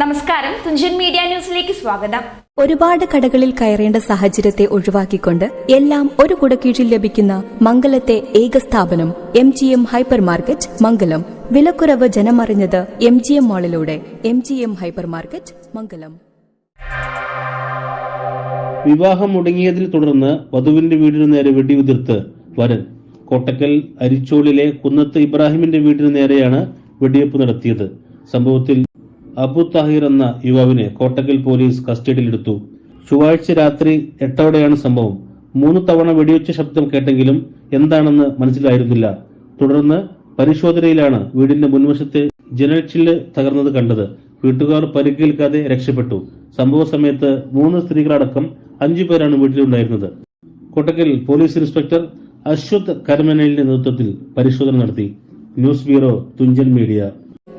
നമസ്കാരം. തുഞ്ചൻ മീഡിയ ന്യൂസിലേക്ക് സ്വാഗതം. ഒരുപാട് കടകളിൽ കയറേണ്ട സാഹചര്യത്തെ ഒഴിവാക്കിക്കൊണ്ട് എല്ലാം ഒരു കുടക്കീഴിൽ ലഭിക്കുന്ന മംഗലത്തെ ഏക സ്ഥാപനം M G M hypermarket Mangalam. വിലക്കുറവ് ജനമറിഞ്ഞത് M G M മാളിലൂടെ M G M hypermarket Mangalam. വിവാഹം മുടങ്ങിയതിനെ തുടർന്ന് വധുവിന്റെ വീടിനു നേരെ വെടിയുതിർത്ത് വരൻ. കോട്ടക്കൽ അരിച്ചോളിലെ കുന്നത്ത് ഇബ്രാഹിമിന്റെ വീടിനു നേരെയാണ് വെടിവെപ്പ് നടത്തിയത്. സംഭവത്തിൽ അബു താഹിർ എന്ന യുവാവിനെ കോട്ടക്കൽ പോലീസ് കസ്റ്റഡിയിലെടുത്തു. ചൊവ്വാഴ്ച രാത്രി എട്ടോടെയാണ് സംഭവം. മൂന്ന് തവണ വെടിവെച്ച ശബ്ദം കേട്ടെങ്കിലും എന്താണെന്ന് മനസ്സിലായിരുന്നില്ല. തുടർന്ന് പരിശോധനയിലാണ് വീടിന്റെ മുൻവശത്തെ ജനൽ തകർന്നത് കണ്ടത്. വീട്ടുകാർ പരിക്കേൽക്കാതെ രക്ഷപ്പെട്ടു. സംഭവ സമയത്ത് മൂന്ന് സ്ത്രീകളടക്കം അഞ്ചു പേരാണ് വീട്ടിലുണ്ടായിരുന്നത്. കോട്ടക്കൽ പോലീസ് ഇൻസ്പെക്ടർ അശ്വത് കരമനലിന്റെ നേതൃത്വത്തിൽ പരിശോധന നടത്തി. News bureau Thunchan media.